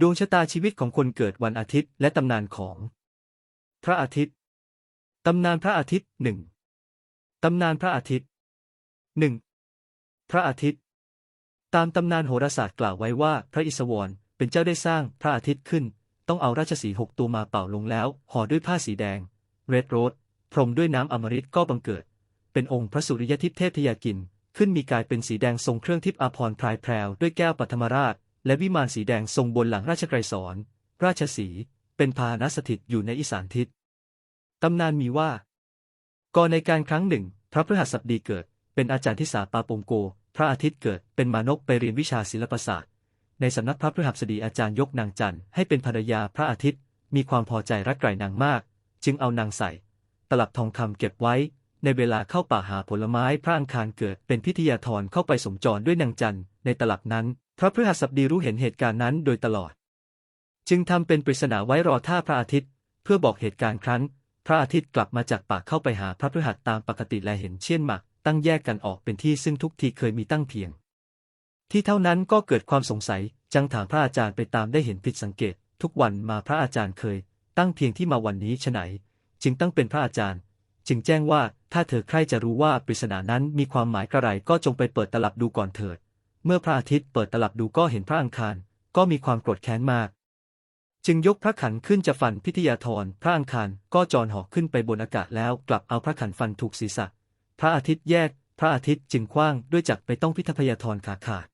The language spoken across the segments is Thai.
ดวงชะตาชีวิตของคนเกิดวันอาทิตย์และตำนานของ พระอาทิตย์ ตำนานพระอาทิตย์หนึ่งตำนานพระอาทิตย์หนึ่งพระอาทิตย์ ตามตำนานโหราศาสตร์กล่าวไว้ว่า พระอิศวรเป็นเจ้าได้สร้างพระอาทิตย์ขึ้น ต้องเอาราชสีห์หกตัวมาเป่าลงแล้วห่อด้วยผ้าสีแดง เรดโรสพรมด้วยน้ำอมฤตก็บังเกิด เป็นองค์พระสุริยทิพย์เทพทยากิน ขึ้นมีกายเป็นสีแดงทรงเครื่องทิพย์อาภรณ์พรายแพรวด้วยแก้วปัทมราช และวิมานสีแดงทรงบนหลังราชไกรสอนราชสี เป็นพาหนะสถิตอยู่ในอีสานทิศ ตำนานมีว่า ก่อนในการครั้งหนึ่ง พระพฤหัสบดีเกิด เป็นอาจารย์ที่สาปาปงโก พระอาทิตย์เกิดเป็นมานกไปเรียนวิชาศิลปศาสตร์ ในสำนักพระพฤหัสบดีอาจารย์ยกนางจันทร์ให้เป็นภรรยาพระอาทิตย์ มีความพอใจรักใคร่นางมาก จึงเอานางใส่ ตลับทองคำเก็บไว้ ในเวลาเข้าป่าหาผลไม้พระอังคารเกิดเป็นพิทยาธรเข้าไปสมจรด้วยนางจันทร์ในตลับนั้น พระพฤหัสบดีรู้เห็นเหตุการณ์นั้นโดยตลอด จึงทำเป็นปริศนาไว้รอท่าพระอาทิตย์ เพื่อบอกเหตุการณ์ครั้น พระอาทิตย์กลับมาจากป่าเข้าไปหาพระพฤหัสตามปกติและเห็นเช่นหมัก ตั้งแยกกันออกเป็นที่ซึ่งทุกทีเคยมีตั้งเพียง ที่เท่านั้นก็เกิดความสงสัยจังถามพระอาจารย์ไปตามได้เห็นผิดสังเกต ทุกวันมาพระอาจารย์เคย ตั้งเพียงที่มาวันนี้ฉไหน จึงตั้งเป็นพระอาจารย์ จึงแจ้งว่าถ้าเธอใครจะรู้ว่าปริศนานั้นมีความหมายกระไรก็จงไปเปิดตลับดูก่อนเถิด เมื่อพระอาทิตย์เปิดตลับดูก็เห็นพระอังคาร ก็มีความโกรธแค้นมาก จึงยกพระขันขึ้นจะฟันพิทยาธรพระอังคารก็จรหอกขึ้นไปบนอากาศแล้วกลับเอาพระขันฟันถูกศีรษะ พระอาทิตย์แยก พระอาทิตย์จึงคว้างด้วยจักไปต้องพิทพยาธรขาขาด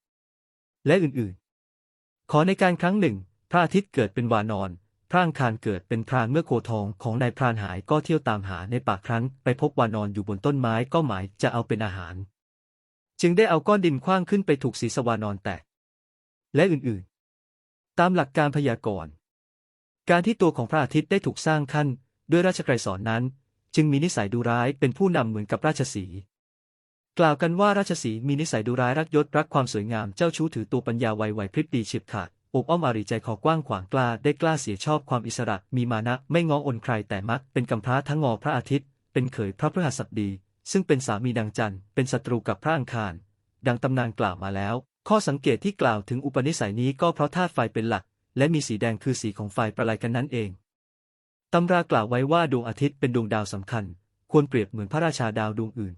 และอื่นๆ ขอในการครั้งหนึ่ง พระอาทิตย์เกิดเป็นวานอนพระอังคารเกิดเป็นพรานเมื่อโคทองของนายพรานหายก็เที่ยวตามหาในป่าครั้นไปพบวานอนอยู่บนต้นไม้ก็หมายจะเอาเป็นอาหาร จึงได้เอาก้อนดินคว้างขึ้นไปถูกศีรษะวานอนแตก และอื่นๆ ตามหลักการพยากรณ์ การที่ตัวของพระอาทิตย์ได้ถูกสร้างขั้นด้วยราชไกรสอนนั้น จึงมีนิสัยดูร้ายเป็นผู้นำเหมือนกับราชสีกล่าวกันว่าราชสีมีนิสัยดูร้ายรักยศรักความสวยงามเจ้าชู้ถือตัวปัญญาไวไหวพริบดีฉิบขาดอบอ้อมอารีใจคอกว้างขวางกล้าได้กล้าเสียชอบความอิสระมีมานะไม่ง้ออนใครแต่มักเป็นกำพร้าทั้งงอพระอาทิตย์ เป็นเขยพระพฤหัสบดี ซึ่งเป็นสามีดังจันทร์เป็นศัตรูกับพระอังคาร ดังตำนานกล่าวมาแล้ว ข้อสังเกตที่กล่าวถึงอุปนิสัยนี้ก็เพราะธาตุไฟเป็นหลัก และมีสีแดงคือสีของไฟประไลกันนั้นเอง ตำรากล่าวไว้ว่าดวงอาทิตย์เป็นดวงดาวสำคัญ ควรเปรียบเหมือนพระราชาดาวดวงอื่น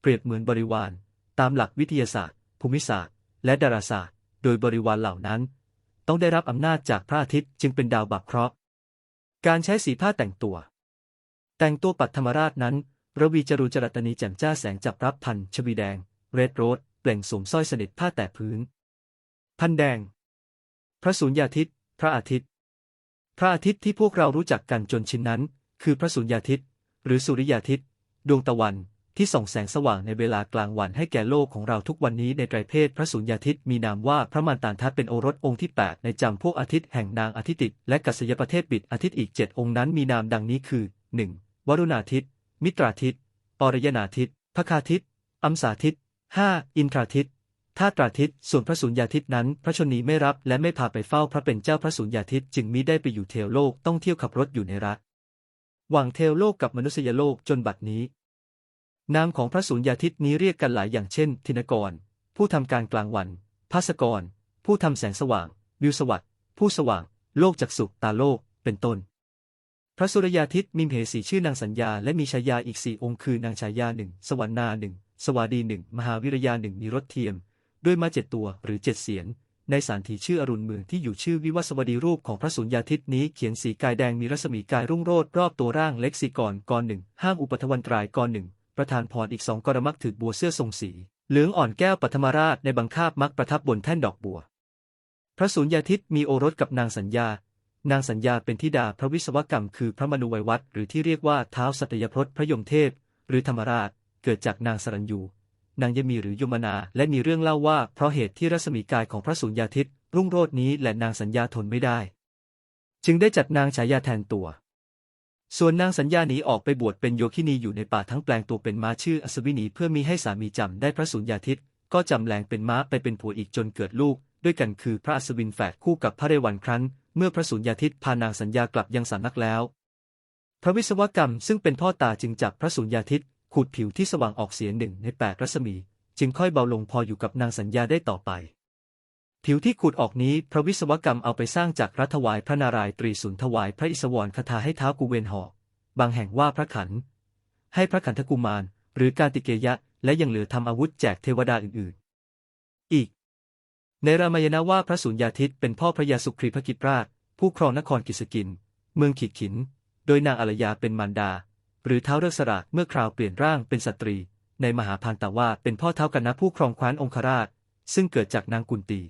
เปรียบเหมือนบริวาร ตามหลักวิทยาศาสตร์ ภูมิศาสตร์ และดาราศาสตร์ โดยบริวารเหล่านั้น ต้องได้รับอำนาจจากพระอาทิตย์จึงเป็นดาวบักเคราะห์การใช้สีผ้าแต่งตัว แต่งตัวปัตธรรมราชนั้น ระวีจรูจรัตนีแจ่มจ้าแสงจับรับพันชวีแดง เรดโรสเปล่งสวมสร้อยสนิทผ้าแต่พื้น พันแดง พระสุญญาทิต พระอาทิตย์ พระอาทิตย์ที่พวกเรารู้จักกันจนชินนั้น คือพระสุญญาทิต หรือสุริยาทิต ดวงตะวันที่ส่องแสงสว่างในเวลากลางวันให้แก่โลกของเราทุกวันนี้ในไตรเพศพระสุญญาทิตมีนามว่าพระมารตานทัตเป็นโอรสองค์ที่ 8 ในจำพวกอาทิตย์แห่งนางอาทิติและกัสยประเทศบิดอาทิตย์อีก 7 องค์นั้นมีนามดังนี้คือ 1. วรุณาทิตย์ มิตราทิตย์ปรยนาทิตย์พคาทิตย์อัมสาทิตย์ 5. อินทราทิตย์ธาตราทิตย์ส่วนพระสุญญาทิตย์นั้น พระชนีไม่รับและไม่พาไปเฝ้าพระเป็นเจ้าพระสุญญาทิตย์จึงมิได้ไปอยู่เทวโลกต้องเที่ยวขับรถอยู่ในรัฐหว่างเทวโลกกับมนุษยโลกจนบัดนี้ นามของพระสุญญาทิตย์นี้เรียกกันหลายอย่างเช่น ทินกร ผู้ทำการกลางวันภาสกร ผู้ทำแสงสว่าง วิวสวัสด์ผู้สว่าง โลกจักสุตาโลก เป็นต้น พระสุรยาทิตย์มีมเหสีชื่อนางสัญญาและมีชายาอีกสี่องค์คือนางชายาหนึ่งสวรรณาหนึ่งสวาดีหนึ่งมหาวิรยาหนึ่งมีรถเทียม ด้วยมาเจ็ดตัวหรือเจ็ดเสียนในสารถีชื่ออรุณเมืองที่อยู่ชื่อวิวัสวดีรูปของพระสุญญาทิตย์นี้เขียนสีกายแดงมีรัศมีกายรุ่งโรจน์รอบตัวร่างเล็กสีกรกรหนึ่งห้างอุปทวันตรายกรหนึ่งประธานพรอีกสองกรมักถือบัวเสื้อทรงสี เหลืองอ่อนแก้วปัทมราชในบังคาบมักประทับบนแท่นดอกบัว พระสุญญาทิตย์มีโอรสกับนางสัญญา นางสัญญาเป็นธิดาพระวิศวกรรมคือพระมนุวัยวัตรหรือที่เรียกว่าเท้าสัตยพรตพระยมเทพ หรือธรรมราช เกิดจากนางสรัญยูนางยมีหรือยมนา และมีเรื่องเล่าว่าเพราะเหตุที่รัศมีกายของพระสุญญาทิตรุ่งโรจนี้และนางสัญญาทนไม่ได้ จึงได้จัดนางฉายาแทนตัว ส่วนนางสัญญาหนีออกไปบวชเป็นโยคินีอยู่ในป่าทั้งแปลงตัวเป็นม้าชื่ออัศวินีเพื่อมีให้สามีจำได้พระสุญญาทิตก็จำแรงเป็นม้าไปเป็นผัวอีกจนเกิดลูก ด้วยกันคือพระอัศวินแฝดคู่กับพระเรวันครั้น เมื่อพระสุญญาทิตพานางสัญญากลับยังสำนักแล้ว พระวิศวกรรมซึ่งเป็นพ่อตาจึงจับพระสุญญาทิตขูดผิวที่สว่างออกเสียหนึ่งในแปดรัศมี จึงค่อยเบาลงพออยู่กับนางสัญญาได้ต่อไป ผิวที่ขุดออกนี้พระวิศวกรรมเอาไปสร้างจากรัถวายพระนารายตรีสุนถวายพระอิศวรคาถาให้เท้ากูเวนหอกบางแห่งว่าพระขัน ให้พระขันธกุมาร หรือการติเกยะ และยังเหลือทำอาวุธแจกเทวดาอื่นๆ ในรามายณว่าพระสุญญาทิตเป็นพ่อพระยาสุครีพกิจราช ผู้ครองนครกิสกิน เมืองขีดขิน โดยนางอารยาเป็นมารดา หรือเท้าเริกสระเมื่อคราวเปลี่ยนร่างเป็นสตรี ในมหาพันตะว่าเป็นพ่อเท้ากันนะผู้ครองคว้นองคราช ซึ่งเกิดจากนางกุนตี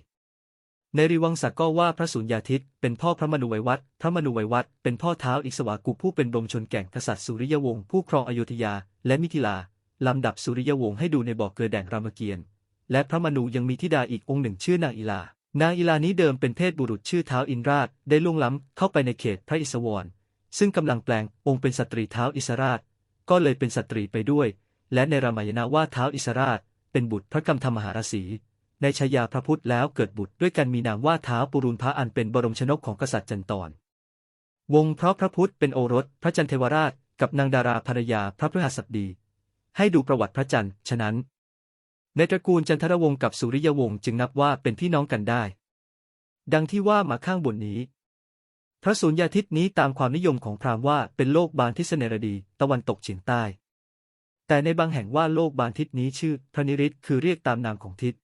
ในริวังศักดิ์ก็ว่าพระสุญญาทิตเป็นพ่อพระมนุไวยวัตรพระมนุไวยวัตรเป็นพ่อเท้าอิสวากุผู้เป็นบรมชนแก่งกษัตริย์สุริยวงศ์ผู้ครองอยุธยาและมิถิลาลำดับสุริยวงศ์ให้ดูในบ่อเกลือแดงรามเกียรติ์ และพระมนูยังมีธิดาอีกองค์หนึ่งชื่อนางอีลา นางอีลานี้เดิมเป็นเทพบุรุษชื่อเท้าอินราชได้ล่วงล้ำเข้าไปในเขตพระอิศวร ซึ่งกำลังแปลงองค์เป็นสตรีเท้าอิสราช ก็เลยเป็นสตรีไปด้วย และในรามายณะว่าเท้าอิสราช เป็นบุตรพระกำธรรมหาราศีในชายาพระพุทธแล้วเกิดบุตรด้วยกันมีนามว่าเท้าปุรุนพระอันเป็นบรมชนกของกษัตริย์จันตรวงเพราะพระพุทธเป็นโอรสพระจันเทวราช กับนางดาราภรรยาพระพฤหัสบดี ให้ดูประวัติพระจันทร์ฉะนั้น ในตระกูลจันทรวงศ์กับสุริยวงศ์จึงนับว่าเป็นพี่น้องกันได้ ดังที่ว่ามาข้างบนนี้ พระสุญญาทิศนี้ตามความนิยมของพราหมณ์ว่าเป็นโลกบานทิศเนรดีตะวันตกเฉียงใต้ แต่ในบางแห่งว่าโลกบานทิศนี้ชื่อพระนิริตคือเรียกตามนามของทิศ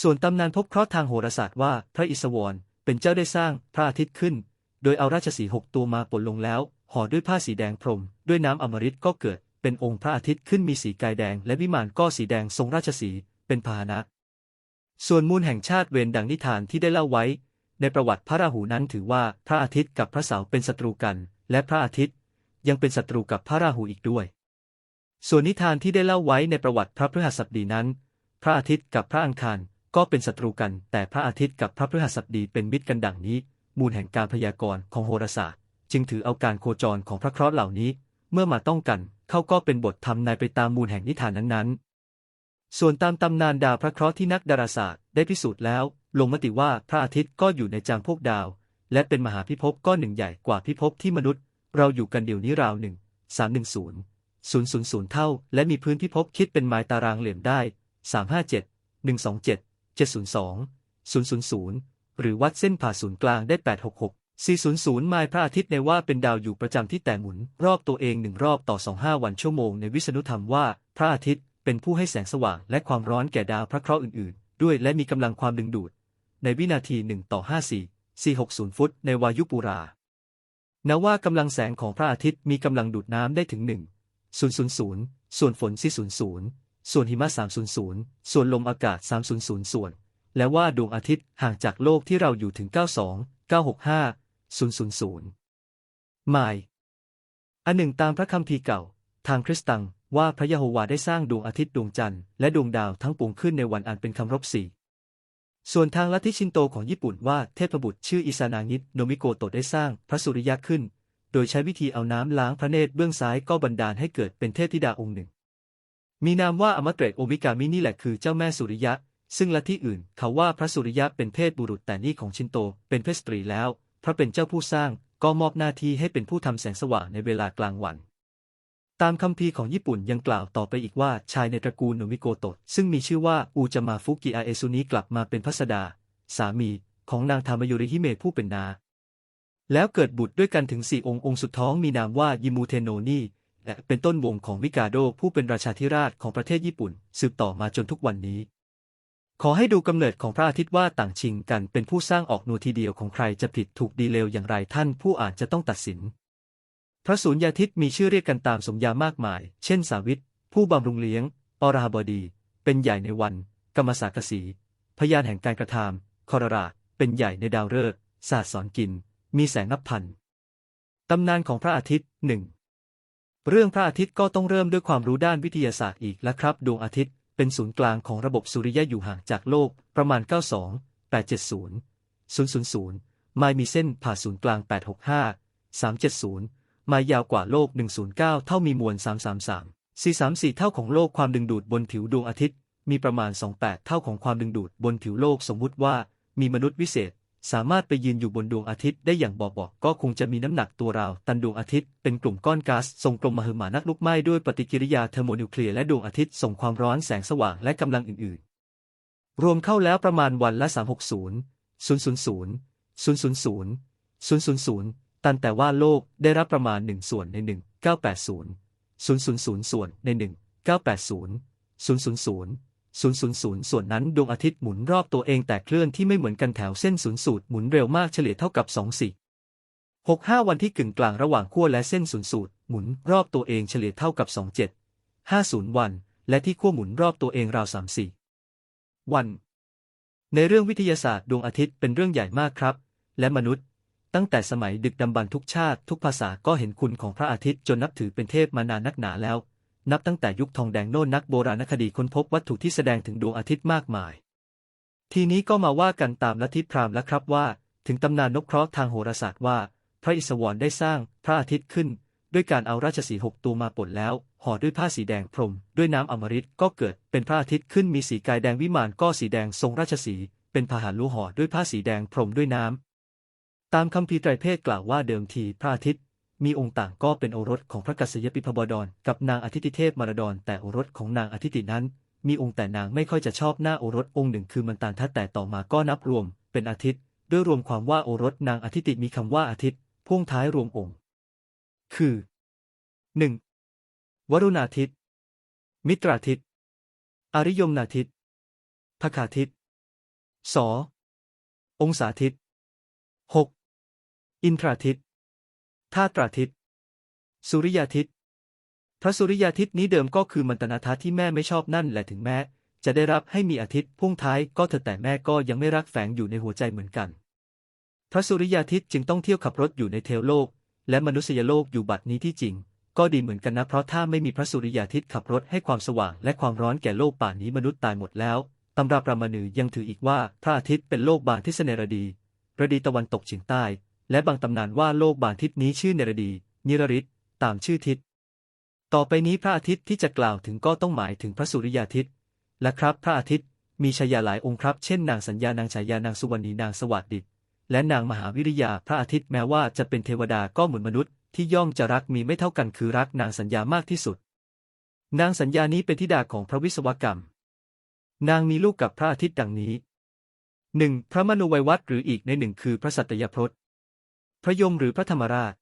ส่วนตำนานพบเคราะห์ทางโหราศาสตร์ว่าพระอิศวรเป็นเจ้าได้สร้างพระอาทิตย์ขึ้น โดยเอาราชสีห์หกตัวมาปนลงแล้วห่อด้วยผ้าสีแดงพรม ด้วยน้ำอมฤตก็เกิด เป็นองค์พระอาทิตย์ขึ้นมีสีกายแดง และวิมานก็สีแดงทรงราชสี เป็นพาหนะ ส่วนมูลแห่งชาติเวรดังนิทานที่ได้เล่าไว้ ในประวัติพระราหูนั้นถือว่าพระอาทิตย์กับพระเสาร์เป็นศัตรูกัน และพระอาทิตย์ ยังเป็นศัตรูกับพระราหูอีกด้วย ส่วนนิทานที่ได้เล่าไว้ในประวัติพระพฤหัสบดีนั้น พระอาทิตย์กับพระอังคารก็เป็นศัตรูกัน แต่พระอาทิตย์กับพระพฤหัสบดีเป็นมิตรกันดังนี้ มูลแห่งการพยากรณ์ของโหราศาสตร์ จึงถือเอาการโคจรของพระเคราะห์เหล่านี้ เมื่อมาต้องกัน เข้าก็เป็นบททำนายไปตามมูลแห่งนิทานนั้นๆ ส่วนตามตำนานดาวพระเคราะห์ที่นักดาราศาสตร์ได้พิสูจน์แล้ว ลงมติว่าพระอาทิตย์ก็อยู่ในจางพวกดาว และเป็นมหาพิภพก้อนหนึ่งใหญ่กว่าพิภพที่มนุษย์ เราอยู่กันเดี๋ยวนี้ราวหนึ่งสามหนึ่งศูนย์ศูนย์ศูนย์ศูนย์เท่า และมีพื้นพิภพคิดเป็นไม้ตารางเหลี่ยมได้สามห้าเจ็ดหนึ่งสองเจ็ด702 000หรือวัดเส้นผ่าศูนย์กลางได้866 400 ไมล์พระอาทิตย์ในว่าเป็นดาวอยู่ประจำที่แต่หมุน รอบตัวเองหนึ่งรอบต่อ 25 วันชั่วโมงในวิษณุธรรมว่า พระอาทิตย์เป็นผู้ให้แสงสว่างและความร้อนแก่ดาวพระเคราะห์อื่นๆ ด้วยและมีกำลังความดึงดูด ในวินาที1ต่อ54 460 ฟุตในวายุปูรา นว่ากำลังแสงของพระอาทิตย์มีกำลังดูดน้ำได้ถึง 1 000 ส่วนฝน 400 ส่วนหิมะ 300 ส่วนลมอากาศ 300 ส่วน และว่าดวงอาทิตย์ห่างจากโลกที่เราอยู่ถึง 92 965 000ไมล์อันหนึ่งตามพระคัมภีร์เก่า ทางคริสตังว่าพระยะโฮวาได้สร้างดวงอาทิตย์ดวงจันทร์และดวงดาวทั้งปวงขึ้นในวันอันเป็นคำรบสี่ส่วนทางลัทธิชินโตของญี่ปุ่นว่าเทพบุตรชื่ออิซานางิตโนมิโกโตได้สร้างพระสุริยะขึ้น โดยใช้วิธีเอาน้ำล้างพระเนตรเบื้องซ้ายก็บันดาลให้เกิดเป็นเทพธิดาองค์หนึ่ง มีนามว่าอมเตรโอมิกามินี่แหละคือเจ้าแม่สุริยะ ซึ่งลัทธิอื่นเขาว่าพระสุริยะเป็นเพศบุรุษแต่นี่ของชินโตเป็นเพศสตรีแล้ว พระเป็นเจ้าผู้สร้างก็มอบหน้าที่ให้เป็นผู้ทำแสงสว่างในเวลากลางวัน ตามคัมภีร์ของญี่ปุ่นยังกล่าวต่อไปอีกว่าชายในตระกูลโนมิโกโตะซึ่งมีชื่อว่าอูจามาฟุกิอาเอซุนี้กลับมาเป็นพัสดา สามีของนางทามายุริฮิเมะผู้เป็นนา แล้วเกิดบุตรด้วยกันถึงสี่องค์องค์สุดท้องมีนามว่ายิมูเทโนนีและเป็นต้นวงของวิกาโดผู้เป็นราชาธิราชของประเทศญี่ปุ่น สืบต่อมาจนทุกวันนี้ ขอให้ดูกำเนิดของพระอาทิตย์ว่าต่างชิงกันเป็นผู้สร้างออกนูทีเดียวของใครจะผิดถูกดีเลวอย่างไรท่านผู้อ่านจะต้องตัดสิน พระสุญญาทิตย์มีชื่อเรียกกันตามสมญามากมาย เช่น สาวิต ผู้บำรุงเลี้ยงปราบดี เป็นใหญ่ในวัน กรรมสากสี พยานแห่งการกระทำคอรรา เป็นใหญ่ในดาวฤกษ์ศาสตร์สอนกิน มีแสงนับพันตำนานของพระอาทิตย์หนึ่งเรื่องพระอาทิตย์ก็ต้องเริ่มด้วยความรู้ด้านวิทยาศาสตร์อีกแล้วครับ ดวงอาทิตย์ เป็นศูนย์กลางของระบบสุริยะอยู่ห่างจากโลกประมาณ 92 870 000 ไมล์มีเส้นผ่าศูนย์กลาง 865 370 ไมล์ยาวกว่าโลก 109 เท่ามีมวล 333 434 เท่าของโลกความดึงดูดบนผิวดวงอาทิตย์ มีประมาณ 28 เท่าของความดึงดูดบนผิวโลกสมมุติว่ามีมนุษย์วิเศษ สามารถไปยืนอยู่บนดวงอาทิตย์ได้อย่างบอบๆก็คงจะมีน้ำหนักตัวราวตันดวงอาทิตย์เป็นกลุ่มก้อนก๊าซทรงกลมมหึมานักลุกไหม้ด้วยปฏิกิริยาเทอร์โมนิวเคลียร์และดวงอาทิตย์ส่งความร้อนแสงสว่างและกำลังอื่นๆ รวมเข้าแล้วประมาณวันละ 360 000 000 000 ตันแต่ว่าโลกได้รับประมาณ 1 ส่วนใน 1980 000 ส่วนใน 1980 000 000 ส่วนนั้นดวงอาทิตย์หมุนรอบตัวเองแต่เคลื่อนที่ไม่เหมือนกันแถวเส้นศูนย์สูตรหมุนเร็วมากเฉลี่ยเท่ากับ2 4 6 5 วันที่กึ่งกลางระหว่างขั้วและเส้นศูนย์สูตรหมุนรอบตัวเองเฉลี่ยเท่ากับ 2 7 5 0 วัน และที่ขั้วหมุนรอบตัวเองราว 3 4 วัน ในเรื่องวิทยาศาสตร์ดวงอาทิตย์เป็นเรื่องใหญ่มากครับ และมนุษย์ ตั้งแต่สมัยดึกดำบรรทุกชาติ ทุกภาษาก็เห็นคุณของพระอาทิตย์จนนับถือเป็นเทพมานานนักหนาแล้ว นับตั้งแต่ยุคทองแดงโน่นนักโบราณคดีค้นพบวัตถุที่แสดงถึงดวงอาทิตย์มากมาย ทีนี้ก็มาว่ากันตามลัทธิพราหมณ์แล้วครับว่า ถึงตำนานนกเคราะห์ทางโหราศาสตร์ว่า พระอิศวรได้สร้างพระอาทิตย์ขึ้น ด้วยการเอาราชสีห์หกตัวมาปนแล้วห่อด้วยผ้าสีแดงพรม ด้วยน้ำอมฤตก็เกิดเป็นพระอาทิตย์ขึ้นมีสีกายแดงวิมานก็สีแดงทรงราชสีเป็นพาหาลูห่อด้วยผ้าสีแดงพรมด้วยน้ำตามคำพีไตรเพศกล่าวว่าเดิมทีพระอาทิตย์ มีองค์ต่างก็เป็นโอรสของพระกัสสยปิพบดรกับนางอาทิตย์เทพมารดร แต่โอรสของนางอาทิตย์นั้น มีองค์แต่นางไม่ค่อยจะชอบหน้าโอรสองค์หนึ่งคือมันตานทัดแต่ต่อมาก็นับรวม เป็นอาทิตย์ ด้วยรวมความว่าโอรสนางอาทิตย์มีคำว่าอาทิตย์พ่วงท้ายรวมองค์ คือ 1. วรุณาทิตย์มิตราทิตย์อริยมนาทิตย์พคาทิตย์สองศาทิตย์ 6. อินทราทิตย์ ธาตราทิตย์สุริยาทิตย์พระสุริยาทิตย์นี้เดิมก็คือมันตนาทัที่แม่ไม่ชอบนั่นแหละถึงแม้ จะได้รับให้มีอาทิตย์พุ่งท้ายก็เถอะแต่แม่ก็ยังไม่รักแฝงอยู่ในหัวใจเหมือนกัน พระสุริยาทิตย์จึงต้องเที่ยวขับรถอยู่ในเทวโลก และมนุษยโลกอยู่บัดนี้ที่จริง ก็ดีเหมือนกันนะเพราะถ้าไม่มีพระสุริยาทิตย์ขับรถให้ความสว่างและความร้อนแก่โลกป่านนี้มนุษย์ตายหมดแล้วตำราปรามานือยังถืออีกว่าพระอาทิตย์เป็นโลกบานที่เสนรดี ระดีตะวันตกเฉียงใต้ และบางตำนานว่าโลกบานทิศนี้ชื่อเนรดี นิรริศตามชื่อทิศ ต่อไปนี้พระอาทิตย์ที่จะกล่าวถึงก็ต้องหมายถึงพระสุริยาทิตย์และครับพระอาทิตย์มีชายาหลายองค์ครับ เช่นนางสัญญานางฉายานางสุวรรณีนางสวัสดิตและนางมหาวิริยาพระอาทิตย์แม้ว่าจะเป็นเทวดาก็เหมือนมนุษย์ ที่ย่อมจะรักมีไม่เท่ากันคือรักนางสัญญามากที่สุด นางสัญญานี้เป็นธิดาของพระวิศวกรรม นางมีลูกกับพระอาทิตย์ดังนี้หนึ่งพระมนุวัยวัตรหรืออีกในหนึ่งคือพระสัตยพรต พระยมหรือพระธรรมราช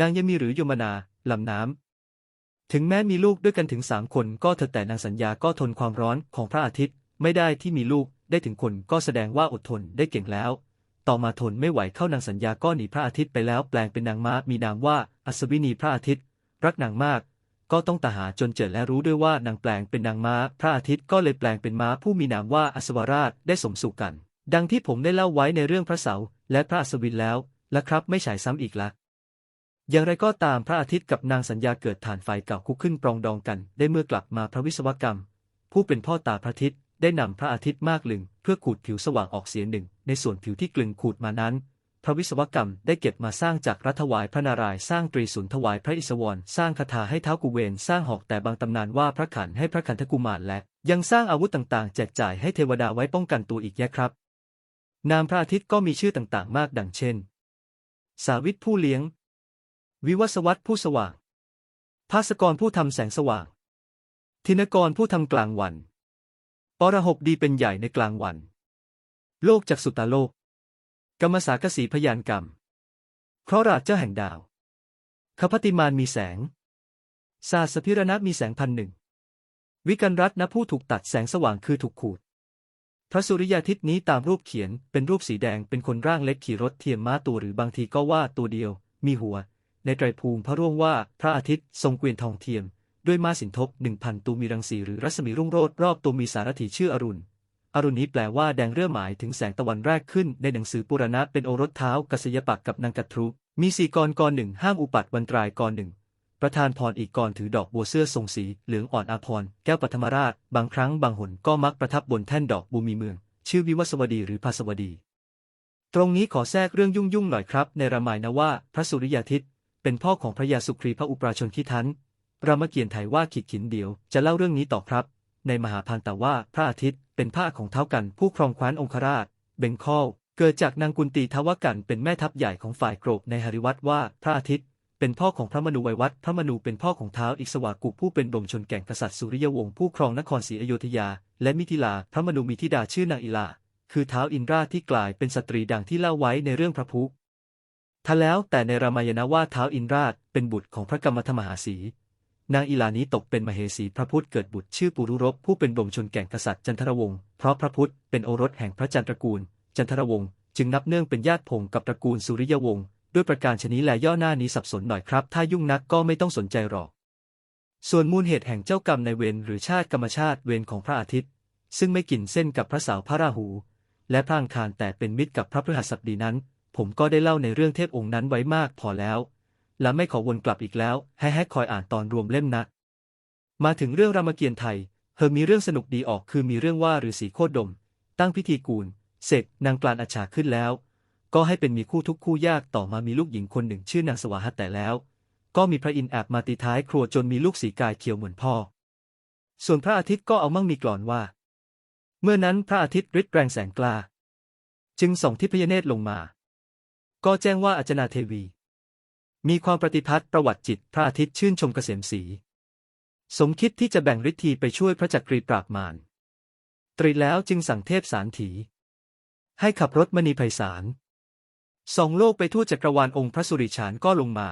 นางยมีหรือยมนาลำน้ำ ถึงแม้มีลูกด้วยกันถึงสามคนก็เถอะแต่นางสัญญาก็ทนความร้อนของพระอาทิตย์ ไม่ได้ที่มีลูกได้ถึงคนก็แสดงว่าอดทนได้เก่งแล้ว ต่อมาทนไม่ไหวเข้านางสัญญาก็หนีพระอาทิตย์ไปแล้วแปลงเป็นนางม้ามีนามว่าอัศวินีพระอาทิตย์ รักนางมากก็ต้องตาหาจนเจอและรู้ด้วยว่านางแปลงเป็นนางม้า พระอาทิตย์ก็เลยแปลงเป็นม้าผู้มีนามว่าอัศวราชได้สมสู่กัน ดังที่ผมได้เล่าไว้ในเรื่องพระเสาและพระอัศวินแล้ว ละครับไม่ฉายซ้ำอีกละอย่างไรก็ตามพระอาทิตย์กับนางสัญญาเกิดฐานไฟเก่าคุกขึ้นปรองดองกัน ได้เมื่อกลับมาพระวิศวกรรม ผู้เป็นพ่อตาพระอาทิตย์ได้นำพระอาทิตย์มากลึง เพื่อขูดผิวสว่างออกเสียหนึ่ง ในส่วนผิวที่กลึงขูดมานั้น พระวิศวกรรมได้เก็บมาสร้างจากรัฐวายพระนารายณ์สร้างตรีศูนย์ถวายพระอิศวร สร้างคาถาให้เท้ากุเวนสร้างหอกแต่บางตำนานว่าพระขันให้พระขันธกุมารและ ยังสร้างอาวุธต่างๆ แจกจ่ายให้เทวดาไว้ป้องกันตัวอีกแยะครับ นามพระอาทิตย์ก็มีชื่อต่างๆ มากดังเช่น สาวิตผู้เลี้ยง วิวัสวัตผู้สว่าง ภาสกรผู้ทำแสงสว่าง ธินกรผู้ทำกลางวัน ปรหบดีเป็นใหญ่ในกลางวัน โลกจากสุตาโลก กรรมสากสีพยานกรรม เพราะราชเจ้าแห่งดาวขพติมานมีแสง ศาสพิรณะมีแสงพันหนึ่ง วิกันรัตนผู้ถูกตัดแสงสว่างคือถูกขูด พระสุริยาทิตย์นี้ตามรูปเขียนเป็นรูปสีแดงเป็นคนร่างเล็กขี่รถเทียมม้าตัวหรือบางทีก็ว่าตัวเดียว มีหัว ในไตรภูมิพระร่วงว่าพระอาทิตย์ทรงเกวียนทองเทียม ด้วยม้าสินทบหนึ่งพันตัวมีรังสีหรือรัศมีรุ่งโรจน์รอบตัวมีสารถีชื่ออรุณอรุณนี้แปลว่าแดงเรื่อหมายถึงแสงตะวันแรกขึ้นในหนังสือปุรณะเป็นโอรสเท้ากัสยปักกับนางกัตรุมีสี่กรกรหนึ่งห้ามอุปัตวันตรายกรหนึ่ง ประธานพรอีกกรถือดอกบัวเสื้อทรงสีเหลืองอ่อนอาพรแก้วปฐมราช บางครั้งบางหนก็มักประทับบนแท่นดอกบูมีเมือง ชื่อวิวัสวดีหรือภาสวดี ตรงนี้ขอแทรกเรื่องยุ่งยุ่งๆหน่อยครับ ในรามายนะว่าพระสุริยาทิตย์เป็นพ่อของพระยาสุครีพระอุปราชนคิทันรามเกียรติ์ไถว่าขีดขินเดียว จะเล่าเรื่องนี้ต่อครับ ในมหาพันตะว่าพระอาทิตย์เป็นผ้าของเท้ากันผู้ครองคว้นองคราช เบงคอลเกิดจากนางกุนตีทวกันเป็นแม่ทัพใหญ่ของฝ่ายโกรกในหริวัตว่าพระอาทิตย์ เป็นพ่อของพระมนูไวยวัฒน์พระมนูเป็นพ่อของเท้าอิสวากุผู้เป็นบรมชนแก่งกษัตริย์สุริยวงศ์ผู้ครองนครศรีอยุธยา และมิถิลา พระมนูมีธิดาชื่อนางอิลา คือเท้าอินราชที่กลายเป็นสตรีดังที่เล่าไว้ในเรื่องพระพุท่าแล้วแต่ในรามายณว่าเท้าอินราชเป็นบุตรของพระกรรมธมหาสีนางอิลานี้ตกเป็นมเหสีพระพุทธเกิดบุตรชื่อปุรุรบผู้เป็นบ่มชนแก่งกษัตริย์จันทรวงศ์เพราะพระพุทธเป็นโอรสแห่งพระจันทรกูล จันทรวงศ์จึงนับเนื่องเป็นญาติพงกับตระกูลสุริยวงศ์ ด้วยประการชนี้และย่อหน้านี้สับสนหน่อยครับ ถ้ายุ่งนักก็ไม่ต้องสนใจหรอก ส่วนมูลเหตุแห่งเจ้ากรรมในเวรหรือชาติกรรมชาติเวรของพระอาทิตย์ ซึ่งไม่กินเส้นกับพระสาร์พระราหู และพระอังคารแต่เป็นมิตรกับพระพฤหัสบดีนั้น ผมก็ได้เล่าในเรื่องเทพองค์นั้นไว้มากพอแล้ว และไม่ขอวนกลับอีกแล้ว ให้แฮกคอยอ่านตอนรวมเล่มนะมาถึงเรื่องรามเกียรติ์ไทยเฮอมีเรื่องสนุกดีออกคือมีเรื่องว่าฤาษีโคดดม ตั้งพิธีกูลเสร็จนางปลานอาชาขึ้นแล้ว ก็ให้เป็นมีคู่ทุกคู่ยากต่อมามีลูกหญิงคนหนึ่งชื่อนางสวาหัตแต่แล้ว ก็มีพระอินทร์แอบมาตีท้ายครัวจนมีลูกสีกายเขียวเหมือนพ่อ ส่วนพระอาทิตย์ก็เอามั่งมีกลอนว่า เมื่อนั้นพระอาทิตย์ฤทธิ์แรงแสงกล้า จึงส่องทิพยเนตรลงมา ก็แจ้งว่าอาจนาเทวี มีความปฏิพัฒน์ประวัติจิตพระอาทิตย์ชื่นชมเกษมศรีสมคิดที่จะแบ่งฤทธีไปช่วยพระจักรีปราบมารตรีแล้วจึงสั่งเทพสารถี ให้ขับรถมณีไพศาล ส่องโลกไปทั่วจักรวาลองค์พระสุริฉานก็ลงมา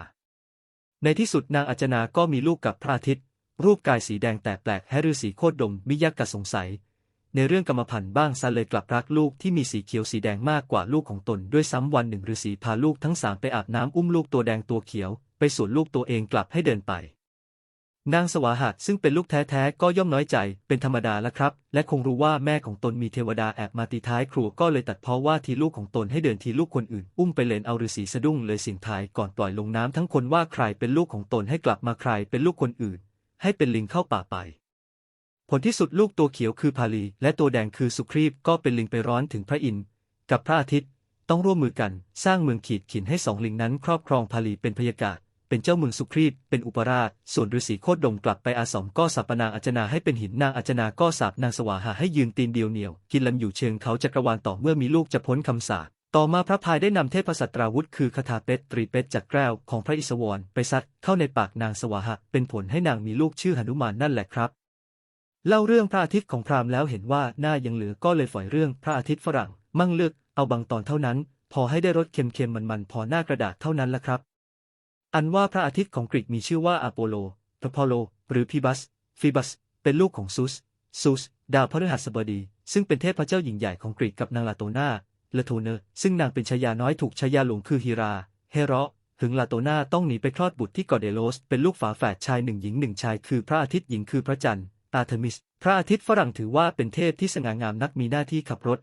ในที่สุดนางอัจนาก็มีลูกกับพระอาทิตย์ รูปกายสีแดงแต่แปลกแฮฤษีโคตรดมมิยักกะสงสัย ในเรื่องกรรมพันธ์บ้างซาเลยกลับรักลูกที่มีสีเขียวสีแดงมากกว่าลูกของตนด้วยซ้ำวันหนึ่งฤาษีพาลูกทั้งสามไปอาบน้ำอุ้มลูกตัวแดงตัวเขียว ไปสวนลูกตัวเองกลับให้เดินไป นางสวาหัสซึ่งเป็นลูกแท้ๆก็ย่อมน้อยใจเป็นธรรมดาละครับ และคงรู้ว่าแม่ของตนมีเทวดาแอบมาตีท้ายครัวก็เลยตัดเพราะว่าทีลูกของตนให้เดินทีลูกคนอื่น อุ้มไปเลนเอาฤาษีสะดุ้งเลยสิ่งทายก่อนปล่อยลงน้ำทั้งคนว่าใครเป็นลูกของตนให้กลับมาใครเป็นลูกคนอื่น ให้เป็นลิงเข้าป่าไป ผลที่สุดลูกตัวเขียวคือพาลี และตัวแดงคือสุครีบก็เป็นลิงไปร้อนถึงพระอินทร์กับพระอาทิตย์ ต้องร่วมมือกัน สร้างเมืองขีดขินให้สองลิงนั้น ครอบครองพาลีเป็นพยากาศ เป็นเจ้าเมืองสุครีบเป็นอุปราช ส่วนฤาษีโคดดมกลับไปอาสมก็สัปนางอัจนาให้เป็นหินนางอัจนาก็สาบนางสวาหาให้ยืนตีนเดียวเหนียว กินลำอยู่เชิงเขาจักรวาลต่อเมื่อมีลูกจะพ้นคำสาปต่อมาพระพายได้นำเทพสัตราวุธคือคาถาเป็ดตรีเป็ดจากแก้วของพระอิศวรไปซัดเข้าในปากนางสวาหะ เป็นผลให้นางมีลูกชื่อหนุมานนั่นแหละครับ เล่าเรื่องพระอาทิตย์ของพราหมณ์แล้วเห็นว่าหน้ายังเหลือก็เลยฝอยเรื่องพระอาทิตย์ฝรั่ง มั่งเลือกเอาบางตอนเท่านั้น พอให้ได้รสเค็มๆมันๆพอหน้ากระดาษเท่านั้นละครับ อันว่าพระอาทิตย์ของกรีกมีชื่อว่าอโปโลพระพอโล หรือพีบัส ฟีบัส เป็นลูกของซุสซุสดาวพฤหัสบดี ซึ่งเป็นเทพเจ้าหญิงใหญ่ของกรีกกับนางลาโตนาเลโทเนอร์ ซึ่งนางเป็นชายาน้อยถูกชายาหลวงคือฮีรา เฮราถึงลาโตนาต้องหนีไปคลอดบุตรที่กอเดโลส เป็นลูกฝาแฝดชายหนึ่งหญิงหนึ่งชายคือพระอาทิตย์หญิงคือพระจันทร์ อาเทมิส พระอาทิตย์ฝรั่งถือว่าเป็นเทพที่สง่างามนักมีหน้าที่ขับรถ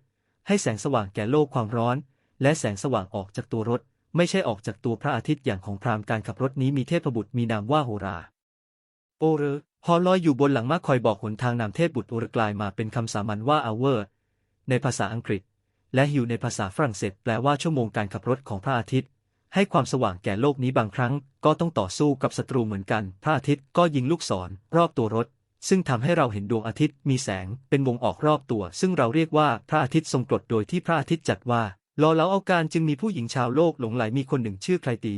ให้แสงสว่างแก่โลกความร้อน และแสงสว่างออกจากตัวรถ ไม่ใช่ออกจากตัวพระอาทิตย์อย่างของพราหมณ์การขับรถนี้มีเทพบุตรมีนามว่าโหรา โอเรฮอลอยอยู่บนหลังม้าคอยบอกหนทางนำเทพบุตรโอรกลายมาเป็นคำสามัญว่า hour ในภาษาอังกฤษ และฮิวในภาษาฝรั่งเศสแปลว่าชั่วโมงการขับรถของพระอาทิตย์ ให้ความสว่างแก่โลกนี้บางครั้ง ก็ต้องต่อสู้กับศัตรูเหมือนกัน พระอาทิตย์ก็ยิงลูกศรรอบตัวรถซึ่งทำให้เราเห็นดวงอาทิตย์มีแสงเป็นวงออกรอบตัว ซึ่งเราเรียกว่าพระอาทิตย์ทรงกรดโดยที่พระอาทิตย์จัดว่า รอแล้วเอาการจึงมีผู้หญิงชาวโลกหลงไหลมีคนหนึ่งชื่อใครตี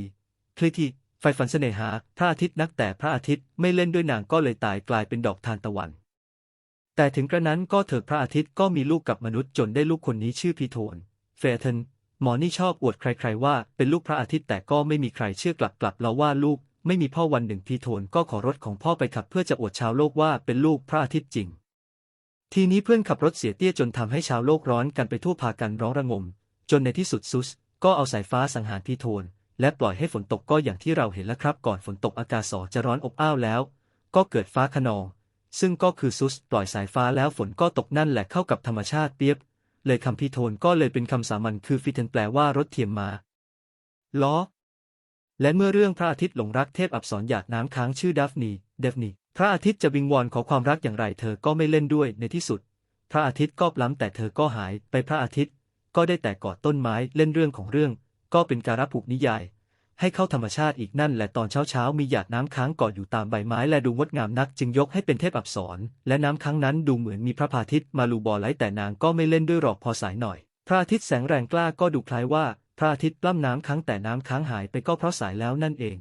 คลิทีไฟฝันเสน่หา พระอาทิตย์นักแต่พระอาทิตย์ไม่เล่นด้วยนางก็เลยตายกลายเป็นดอกทานตะวัน แต่ถึงกระนั้นก็เถิดพระอาทิตย์ก็มีลูกกับมนุษย์จนได้ลูกคนนี้ชื่อพีโทนเฟเทนหมอนี่ชอบอวดใคร ๆ ว่าเป็นลูกพระอาทิตย์แต่ก็ไม่มีใครเชื่อกลับกลับเราว่าลูก ไม่มีพ่อวันหนึ่งพีโทนก็ขอรถของพ่อไปขับเพื่อจะอวดชาวโลกว่าเป็นลูกพระอาทิตย์จริง ทีนี้เพื่อนขับรถเสียเตี้ยจนทำให้ชาวโลกร้อนกันไปทั่วพากันร้องระงม จนในที่สุดซุส ก็เอาสายฟ้าสังหารพีโทน และปล่อยให้ฝนตกก็อย่างที่เราเห็นแล้วครับ ก่อนฝนตกอากาศสอจะร้อนอบอ้าวแล้ว ก็เกิดฟ้าขนอง ซึ่งก็คือซุสปล่อยสายฟ้าแล้วฝนก็ตกนั่นแหละเข้ากับธรรมชาติเปียบ เลยคำพีโทนก็เลยเป็นคำสามัญคือฟิเทนแปลว่ารถเทียมมาล้อและเมื่อเรื่องพระอาทิตย์หลงรักเทพอับสรหยาดน้ำค้างชื่อดัฟนีเดฟนีพระอาทิตย์จะวิงวอนขอความรักอย่างไรเธอก็ไม่เล่นด้วยในที่สุด พระอาทิตย์ก็ล้ำแต่เธอก็หายไปพระอาทิตย์ ก็ได้แต่กอดต้นไม้เล่นเรื่องของเรื่อง ก็เป็นการรับผูกนิยาย ให้เข้าธรรมชาติอีกนั่นแหละตอนเช้าเช้าๆมีหยาดน้ำค้างเกาะอยู่ตามใบไม้และดูงดงามนักจึงยกให้เป็นเทพอับสรและน้ำค้างนั้นดูเหมือนมีพระพาทิตย์มาลูบอไลแต่นางก็ไม่เล่นด้วยหรอกพอสายหน่อย พระอาทิตย์แสงแรงกล้าก็ดูคล้ายว่าพระอาทิตย์ปล้ำน้ำค้างแต่น้ำค้างหายไปก็เพราะสายแล้วนั่นเอง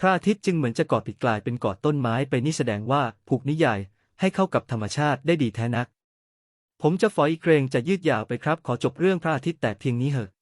พระอาทิตย์จึงเหมือนจะกอดผิดกลายเป็นกอดต้นไม้ไปนี่แสดงว่าผูกนิยายให้เข้ากับธรรมชาติได้ดีแท้นัก ผมจะฝอยเกรงจะยืดยาวไปครับ ขอจบเรื่องพระอาทิตย์แต่เพียงนี้เหอะ